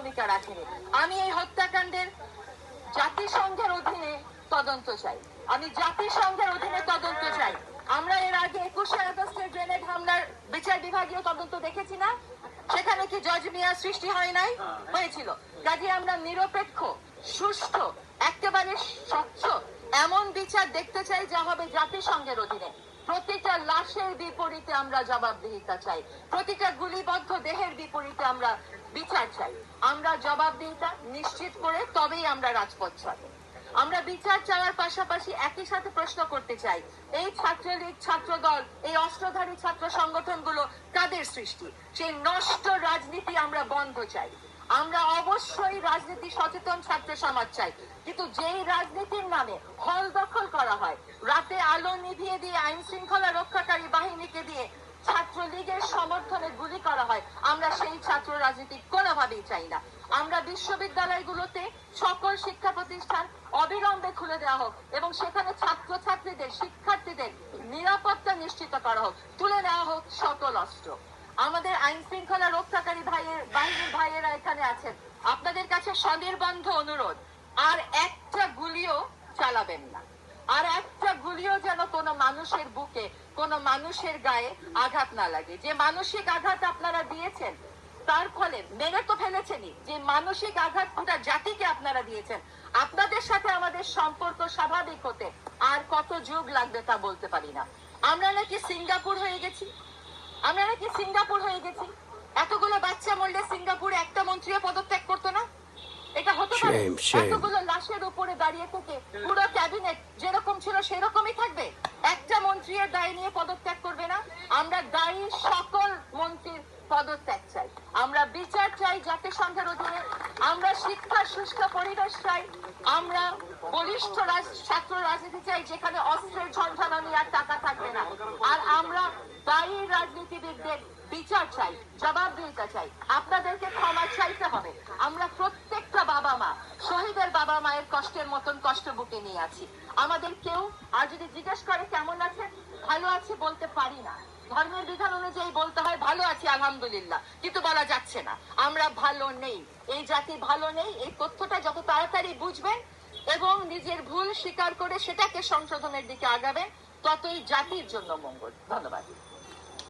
ভূমিকা রাখেনি আমি এই হত্যাকাণ্ডের জাতিসংঘের অধীনে তদন্ত চাই। আমি জাতিসংঘের অধীনে তদন্ত চাই। আমরা এর আগে একুশে আগস্টের গ্রেনেড হামলার বিচার বিভাগীয় তদন্ত দেখেছি না? সেখানে কি জজ মিয়া সৃষ্টি হয় নাই? হয়েছিল। কাজে আমরা নিরপেক্ষ, সুষ্ঠু, একেবারে স্বচ্ছ, এমন বিচার দেখতে চাই যা হবে জাতিসংঘের অধীনে। প্রতিটা লাশের বিপরীতে আমরা জবাবদিহিতা চাই। প্রতিটা গুলিবদ্ধ দেহের বিপরীতে আমরা বিচার চাই। আমরা জবাবদিহিতা নিশ্চিত করে তবেই আমরা রাজপথ ছাড়ব। আমরা বিচার চাওয়ার পাশাপাশি একই সাথে প্রশ্ন করতে চাই, এই ছাত্রলীগ, ছাত্রদল, এই অস্ত্রধারী ছাত্র সংগঠনগুলো কাদের সৃষ্টি? সেই নষ্ট রাজনীতি আমরা বন্ধ চাই। আমরা অবশ্যই রাজনীতি সচেতন ছাত্র সমাজ চাই। কিন্তু যেই রাজনীতির নামে হল দখল করা হয়, রাতে আলো নিভিয়ে দিয়ে আইন শৃঙ্খলা রক্ষাকারী বাহিনীকে দিয়ে ছাত্রলীগের সমর্থনে গুলি করা হয়, আমরা সেই ছাত্র রাজনীতি কোনোভাবেই চাই না। আমরা বিশ্ববিদ্যালয়গুলোতে সকল শিক্ষা প্রতিষ্ঠান অবিলম্বে খুলে দেওয়া হোক এবং সেখানে ছাত্র ছাত্রীদের শিক্ষার্থীদের নিরাপত্তা নিশ্চিত করা হোক, তুলে নেওয়া হোক সকল অস্ত্র। আমাদের আইন শৃঙ্খলা রক্ষাকারী ভাইয়ের বাহিনীর ভাইয়েরা এখানে আছেন। আপনাদের কাছে স্বনির্বন্ধ অনুরোধ, আর একটা গুলিও চালাবেন না। আর একটা গুলিও যেন কোনো মানুষের বুকে, কোনো মানুষের গায়ে আঘাত না লাগে। যে মানসিক আঘাত আপনারা দিয়েছেন, তার ফলে মেরে তো ফেলেছেনই। যে মানসিক আঘাত গোটা জাতিকে আপনারা দিয়েছেন, আপনাদের সাথে আমাদের সম্পর্ক স্বাভাবিক হতে আর কত যুগ লাগবে তা বলতে পারি না। আমরা নাকি সিঙ্গাপুর হয়ে গেছি আমরা নাকি সিঙ্গাপুর হয়ে গেছি। এতগুলো বাচ্চা মরলে সিঙ্গাপুরে একটা মন্ত্রী পদত্যাগ করতো না? এটা হতে পারে. এতগুলো লাশের উপরে দাঁড়িয়ে থেকে পুরো ক্যাবিনেট যেরকম ছিল সেরকমই থাকবে? একটা মন্ত্রীর দায় নিয়ে পদত্যাগ করবে না? আমরা দায়ী সকল মন্ত্রীর পদত্যাগ চাই। আমরা বিচার চাই জাতিসংঘের অধীনে। আমরা শিক্ষার সুষ্ঠু পরিবেশ চাই। আমরা বলিষ্ঠ ছাত্র রাজনীতি চাই, যেখানে অস্ত্রের ঝঞ্ঝানি আর টাকা থাকবে না। আর আমরা দায়ী রাজনীতিবিদদের বিচার চাই, জবাবদিহিতা চাই। আপনাদেরকে ক্ষমা চাইতে হবে। আমরা প্রত্যেকটা বাবা মা, শহীদের বাবা মায়ের কষ্টের মতন কষ্ট বুকে নিয়ে আছি। আমাদের কেউ, আর যদি জিজ্ঞেস করে কেমন আছে ভালো আছি বলতে পারি না। ধর্মের বিধান অনুযায়ী বলতে হয়, ভালো আছি, আলহামদুলিল্লাহ। কিন্তু বলা যাচ্ছে না। আমরা ভালো নেই। এই জাতি ভালো নেই, এই তথ্যটা যত তাড়াতাড়ি বুঝবেন এবং নিজের ভুল স্বীকার করে সেটাকে সংশোধনের দিকে আগাবেন, ততই জাতির জন্য মঙ্গল। ধন্যবাদ।